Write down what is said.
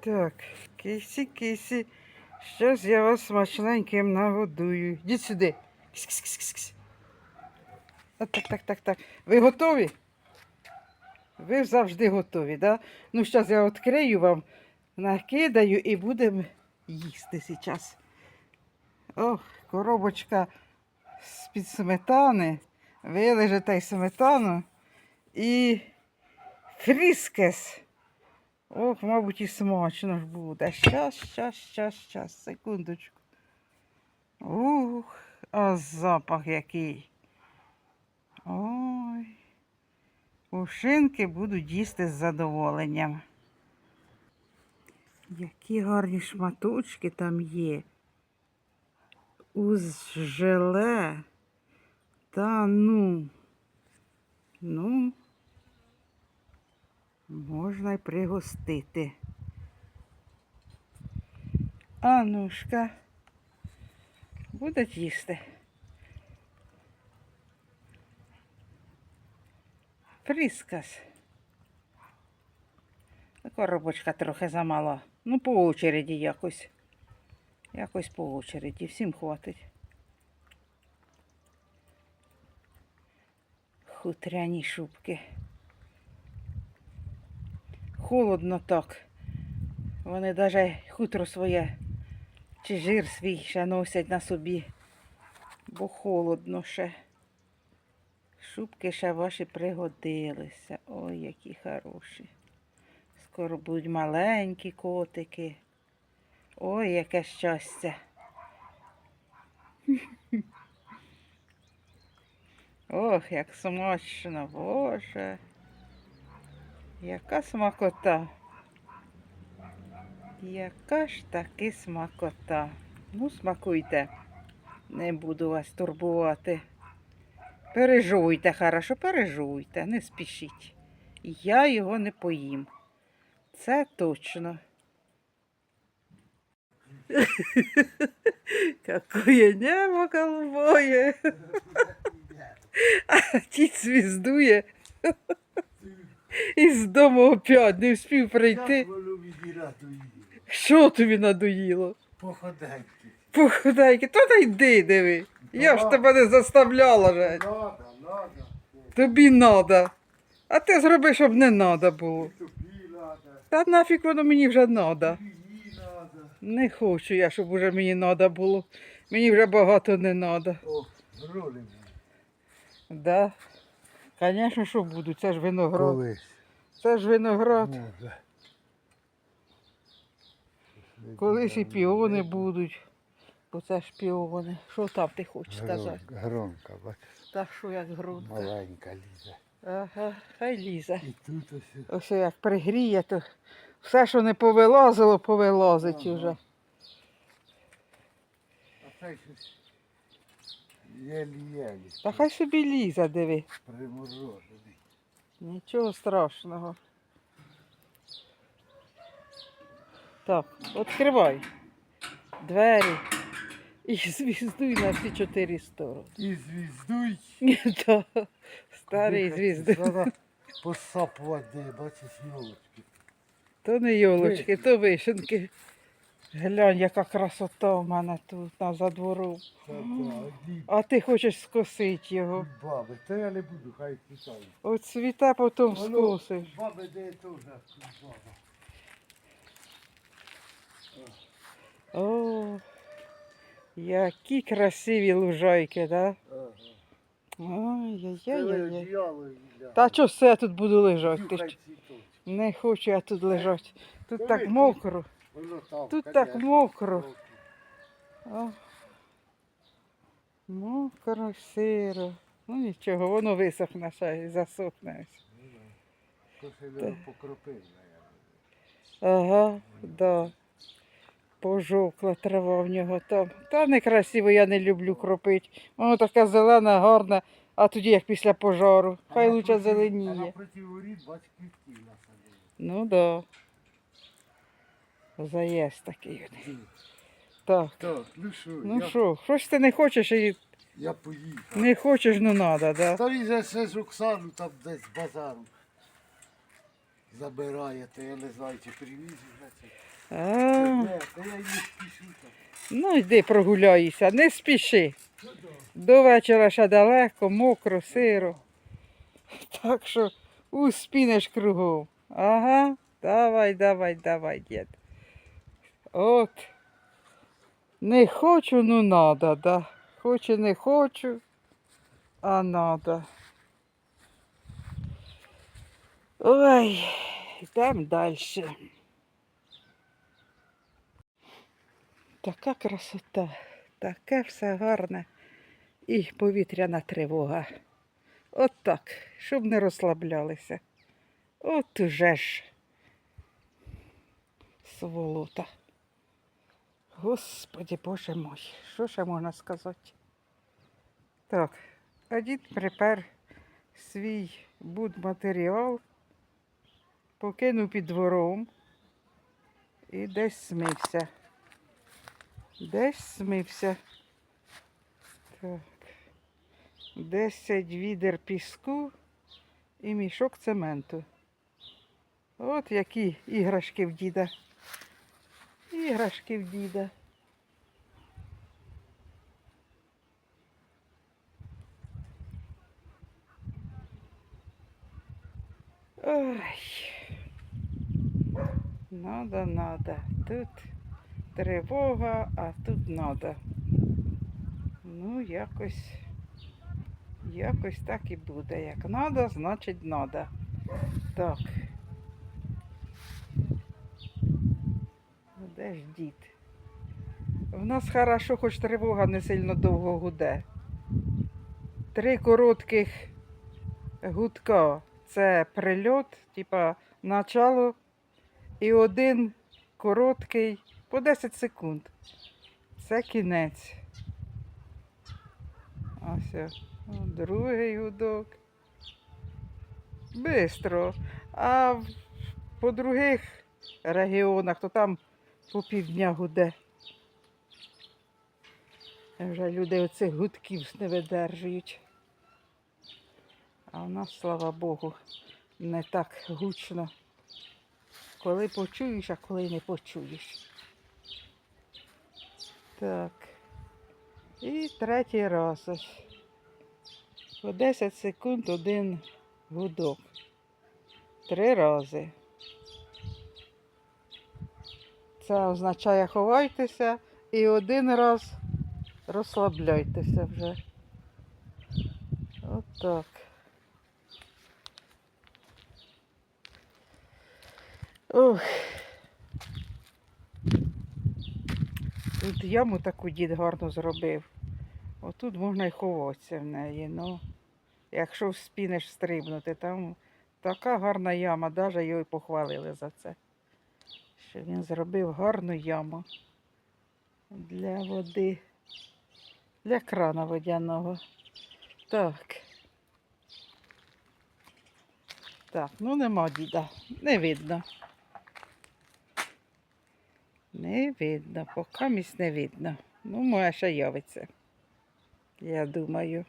Так, кисі, кисі. Щас я вас смачненьким нагодую. Йдіть сюди. Кис-кис-кис-кис. От Так, так, так, так. Ви готові? Ви завжди готові, да? Ну, зараз я відкрию вам, накидаю і будемо їсти зараз. Ох, коробочка з-під сметани. Вилежите й сметану і фріскес. Ох, мабуть, і смачно ж буде. Щас, щас, щас, щас, секундочку. Ух, а запах який. Ой. Ушинки будуть їсти з задоволенням. Які гарні шматочки там є. Уз желе. Та ну. Ну, можна й пригостити. Анушка. Будуть їсти. Прискас. Коробочка трохи замала. Ну, по очереді якось. Якось по очереді. Всім хватить. Хутряні шубки. Холодно так. Вони навіть хутро своє чи жир свій ще носять на собі, бо холодно ще. Шубки ще ваші пригодилися. Ой, які хороші. Скоро будуть маленькі котики. Ой, яке щастя. Ох, як смачно, Боже. Яка смакота. Яка ж таки смакота. Ну, смакуйте. Не буду вас турбувати. Пережуйте, хорошо, пережуйте, не спішіть. Я його не поїм. Це точно. Какое небо голубое. А тіт звіздує. Із дому опять не встиг прийти. Як воно відірати її? Що тобі надоїло? Походеньки. Похудайки, то та йди, диви. Я ж тебе не заставляла же. Надо, надо. Тобі надо. А ти зроби, щоб не надо було. Тобі надо, Та нафіг воно мені вже надо. надо. Не хочу я, щоб уже мені надо було. Мені вже багато не надо. О. Да. Звісно, що буду. Це ж виноград. Колись. Це ж виноград. Може. Колись і піони будуть. Бо це ж піони. Що там ти хочеш сказати? Грон- Гронка, бачиш, Та що як грунт. маленька лізе. Ага, хай лізе. І тут ось. Ось як пригріє, то все, що не повилазило, повилазить Ага. уже. А це щось єлі-єлі. Та хай собі лізе, диви. Приморожений. Нічого страшного. Так, відкривай двері і звіздуй на всі чотири сторони. І звіздуй. Да, Старий звізди. Треба посапувати, бачиш, йолочки. То не йолочки, то вишенки. Глянь, яка красота в мене тут на задвору. А ти хочеш скосити його. баби. Та я не буду, хай цвітають. От цвіте потім скосиш. Баби, де теж баба. О, які красиві лужайки, одіяло їля. Та що все я тут буду лежати? Не хочу я тут лежати. Тут так мокро. Тут так мокро. мокро. О, мокро, сиро. Ну нічого, воно висохне ще і засохне. ось. Кошеля покропив, Ага, да. Пожовкла трава в нього там. Та некрасиво, я не люблю кропити. Воно така зелена, гарна, а тоді як після пожару. Хай лучше А зеленіє. напроти воріт, бач, квітки насадили. Ну да. Заєсть такий. от. Так. Так, ну що, Ну я, що, щось ти не хочеш і я поїхав. не хочеш, ну надо, да? Та він же ще з Оксану там десь з базару. забирає, то я не знаю, чи привіз вже це. А, Не, то я не спішу так. ну йди прогуляйся, не спіши. До вечора ще далеко, мокро, сиро. Так що успінеш кругом. Ага, давай, давай, давай, дід. От. Не хочу, ну надо, да. Хочу, не хочу, а надо. Ой, йдемо далі. Така красота, таке все гарне і повітряна тривога. От так, щоб не розслаблялися. От уже ж сволота. Господи Боже мой, що ще можна сказати? Так, а дід припер свій будматеріал, покинув під двором і десь смився. Десь смився. Так. Десять відер піску і мішок цементу. От які іграшки в діда. Іграшки в діда. Ой. Надо, надо. Тут тривога, а тут надо. Ну, якось, якось так і буде. Як надо, значить надо. Так. Ну, Де ж дід? В нас хорошо, хоч тривога не сильно довго гуде. Три коротких гудка. Це прильот, типа начало, і один короткий по 10 секунд. Це кінець. Ось. о, Другий гудок. Бистро. А по других регіонах, то там по півдня гуде. Вже люди оцих гудків не видержують. А в нас, слава Богу, не так гучно. Коли почуєш, а коли не почуєш. Так. І третій раз ось. По 10 секунд один гудок. Три рази. Це означає ховайтеся і один раз розслабляйтеся вже. От так. Ох. Тут яму таку дід гарно зробив. Отут можна й ховатися в неї. Ну, якщо вспінеш стрибнути, там така гарна яма, навіть й похвалили за це. Що він зробив гарну яму для води, для крана водяного. Так. Так, ну нема діда, не видно. Не видно, поки місць не видно. Ну, може ще явиться. Я думаю.